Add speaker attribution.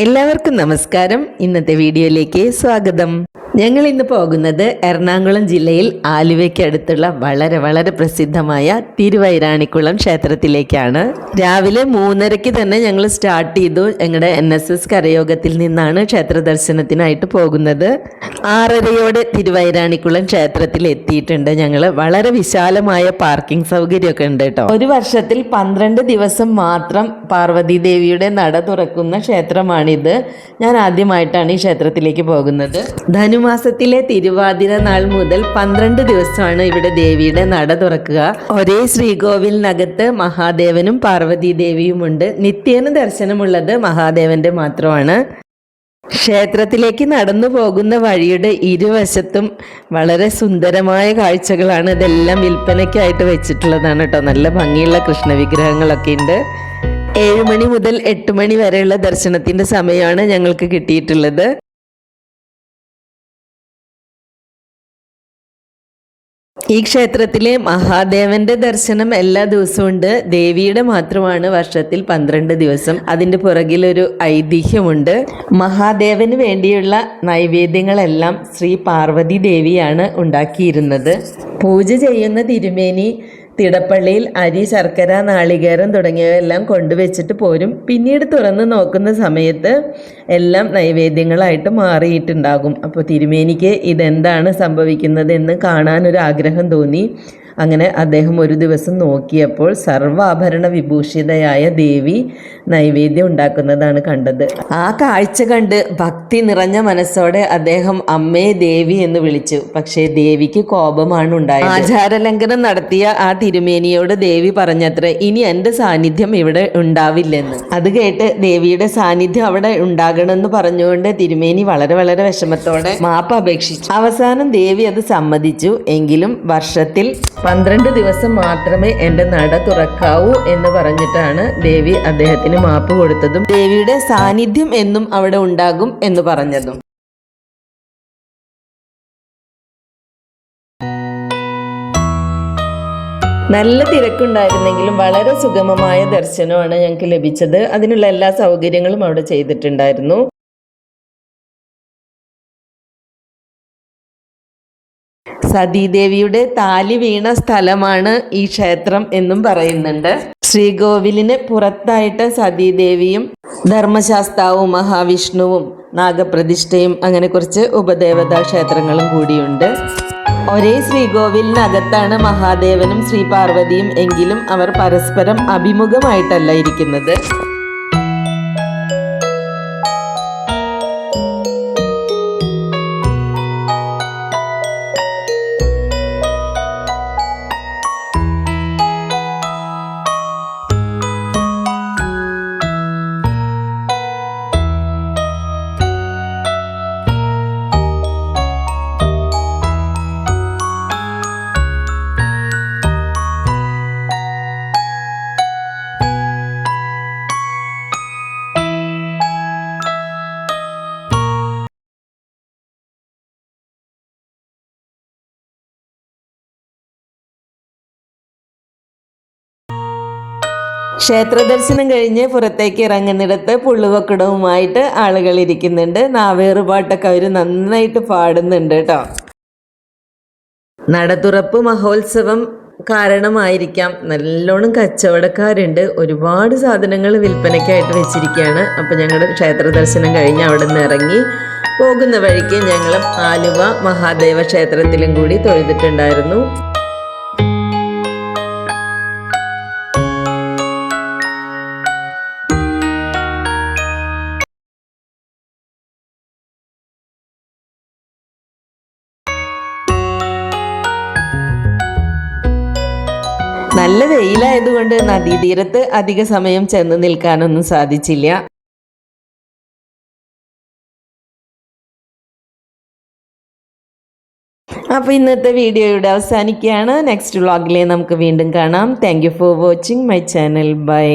Speaker 1: എല്ലാവർക്കും നമസ്കാരം. ഇന്നത്തെ വീഡിയോയിലേക്ക് സ്വാഗതം. ഞങ്ങൾ ഇന്ന് പോകുന്നത് എറണാകുളം ജില്ലയിൽ ആലുവയ്ക്ക് അടുത്തുള്ള വളരെ വളരെ പ്രസിദ്ധമായ തിരുവൈരാണിക്കുളം ക്ഷേത്രത്തിലേക്കാണ്. രാവിലെ മൂന്നരയ്ക്ക് തന്നെ ഞങ്ങൾ സ്റ്റാർട്ട് ചെയ്തു. ഞങ്ങളുടെ എൻ എസ് എസ് കരയോഗത്തിൽ നിന്നാണ് ക്ഷേത്ര ദർശനത്തിനായിട്ട് പോകുന്നത്. ആറരയോടെ തിരുവൈരാണിക്കുളം ക്ഷേത്രത്തിൽ എത്തിയിട്ടുണ്ട്. ഞങ്ങൾ വളരെ വിശാലമായ പാർക്കിംഗ് സൗകര്യമൊക്കെ ഉണ്ട് കേട്ടോ. ഒരു വർഷത്തിൽ പന്ത്രണ്ട് ദിവസം മാത്രം പാർവതി ദേവിയുടെ നട തുറക്കുന്ന ക്ഷേത്രമാണിത്. ഞാൻ ആദ്യമായിട്ടാണ് ഈ ക്ഷേത്രത്തിലേക്ക് പോകുന്നത്. ധനുമാസത്തിലെ തിരുവാതിര നാൾ മുതൽ പന്ത്രണ്ട് ദിവസമാണ് ഇവിടെ ദേവിയുടെ നട തുറക്കുക. ഒരേ ശ്രീകോവിലിനകത്ത് മഹാദേവനും പാർവതി ദേവിയുമുണ്ട്. നിത്യേന ദർശനമുള്ളത് മഹാദേവന്റെ മാത്രമാണ്. ക്ഷേത്രത്തിലേക്ക് നടന്നു പോകുന്ന വഴിയുടെ ഇരുവശത്തും വളരെ സുന്ദരമായ കാഴ്ചകളാണ് ഇതെല്ലാം വിൽപ്പനയ്ക്കായിട്ട് വെച്ചിട്ടുള്ളതാണ് കേട്ടോ. നല്ല ഭംഗിയുള്ള കൃഷ്ണ വിഗ്രഹങ്ങളൊക്കെ ഉണ്ട് ഏഴുമണി മുതൽ എട്ട് മണി വരെയുള്ള ദർശനത്തിന്റെ സമയമാണ് ഞങ്ങൾക്ക് കിട്ടിയിട്ടുള്ളത്. ഈ ക്ഷേത്രത്തിലെ മഹാദേവന്റെ ദർശനം എല്ലാ ദിവസവും ഉണ്ട്. ദേവിയുടെ മാത്രമാണ് വർഷത്തിൽ പന്ത്രണ്ട് ദിവസം. അതിന്റെ പുറകിലൊരു ഐതിഹ്യമുണ്ട്. മഹാദേവന് വേണ്ടിയുള്ള നൈവേദ്യങ്ങളെല്ലാം ശ്രീ പാർവതി ദേവിയാണ് ഉണ്ടാക്കിയിരുന്നത്. പൂജ ചെയ്യുന്ന തിരുമേനി തിടപ്പള്ളിയിൽ അരി ശർക്കര നാളികേരം തുടങ്ങിയവയെല്ലാം കൊണ്ടുവച്ചിട്ട് പോരും. പിന്നീട് തുറന്ന് നോക്കുന്ന സമയത്ത് എല്ലാം നൈവേദ്യങ്ങളായിട്ട് മാറിയിട്ടുണ്ടാകും. അപ്പോൾ തിരുമേനിക്ക് ഇതെന്താണ് സംഭവിക്കുന്നത് എന്ന് കാണാനൊരു ആഗ്രഹം തോന്നി. അങ്ങനെ അദ്ദേഹം ഒരു ദിവസം നോക്കിയപ്പോൾ സർവാഭരണ വിഭൂഷിതയായ ദേവി നൈവേദ്യം ഉണ്ടാക്കുന്നതാണ് കണ്ടത്. ആ കാഴ്ച കണ്ട് ഭക്തി നിറഞ്ഞ മനസ്സോടെ അദ്ദേഹം അമ്മേ ദേവി എന്ന് വിളിച്ചു. പക്ഷേ ദേവിക്ക് കോപമാണ് ഉണ്ടായത്. ആചാരലംഘനം നടത്തിയ ആ തിരുമേനിയോട് ദേവി പറഞ്ഞത്ര ഇനി എന്റെ സാന്നിധ്യം ഇവിടെ ഉണ്ടാവില്ലെന്ന്. അത് കേട്ട് ദേവിയുടെ സാന്നിധ്യം അവിടെ ഉണ്ടാകണമെന്ന് പറഞ്ഞുകൊണ്ട് തിരുമേനി വളരെ വളരെ വിഷമത്തോടെ മാപ്പ് അപേക്ഷിച്ചു. അവസാനം ദേവി അത് സമ്മതിച്ചു. എങ്കിലും വർഷത്തിൽ പന്ത്രണ്ട് ദിവസം മാത്രമേ എന്റെ നട തുറക്കാവൂ എന്ന് പറഞ്ഞിട്ടാണ് ദേവി അദ്ദേഹത്തിന് മാപ്പ് കൊടുത്തതും ദേവിയുടെ സാന്നിധ്യം എന്നും അവിടെ ഉണ്ടാകും എന്ന് പറഞ്ഞതും. നല്ല തിരക്കുണ്ടായിരുന്നെങ്കിലും വളരെ സുഗമമായ ദർശനമാണ് ഞങ്ങൾക്ക് ലഭിച്ചത്. അതിനുള്ള എല്ലാ സൗകര്യങ്ങളും അവിടെ ചെയ്തിട്ടുണ്ടായിരുന്നു. സതീദേവിയുടെ താലി വീണ സ്ഥലമാണ് ഈ ക്ഷേത്രം എന്നും പറയുന്നുണ്ട്. ശ്രീകോവിലിന് പുറത്തായിട്ട് സതീദേവിയും ധർമ്മശാസ്താവും മഹാവിഷ്ണുവും നാഗപ്രതിഷ്ഠയും അങ്ങനെ കുറച്ച് ഉപദേവതാ ക്ഷേത്രങ്ങളും കൂടിയുണ്ട്. ഒരേ ശ്രീകോവിലിനകത്താണ് മഹാദേവനും ശ്രീ പാർവതിയും എങ്കിലും അവർ പരസ്പരം അഭിമുഖമായിട്ടല്ല ഇരിക്കുന്നത്. ക്ഷേത്ര ദർശനം കഴിഞ്ഞ് പുറത്തേക്ക് ഇറങ്ങുന്നിടത്ത് പുള്ളുവക്കിടവുമായിട്ട് ആളുകൾ ഇരിക്കുന്നുണ്ട്. നാവേറുപാട്ടൊക്കെ അവർ നന്നായിട്ട് പാടുന്നുണ്ട് കേട്ടോ. നടതുറപ്പ് മഹോത്സവം കാരണമായിരിക്കാം. നല്ലോണം കച്ചവടക്കാരുണ്ട്. ഒരുപാട് സാധനങ്ങൾ വിൽപ്പനയ്ക്കായിട്ട് വെച്ചിരിക്കുകയാണ്. അപ്പം ഞങ്ങളുടെ ക്ഷേത്ര ദർശനം കഴിഞ്ഞ് അവിടെ നിന്ന് ഇറങ്ങി പോകുന്ന വഴിക്ക് ഞങ്ങൾ ആലുവ മഹാദേവ ക്ഷേത്രത്തിലും കൂടി തൊഴുതിട്ടുണ്ടായിരുന്നു. നല്ല വെയിലായതുകൊണ്ട് നദീതീരത്ത് അധിക സമയം ചെന്ന് നിൽക്കാനൊന്നും സാധിച്ചില്ല. അപ്പോൾ ഇന്നത്തെ വീഡിയോ ഇവിടെ അവസാനിക്കുകയാണ്. നെക്സ്റ്റ് വ്ളോഗിലെ നമുക്ക് വീണ്ടും കാണാം. Thank you for watching my channel bye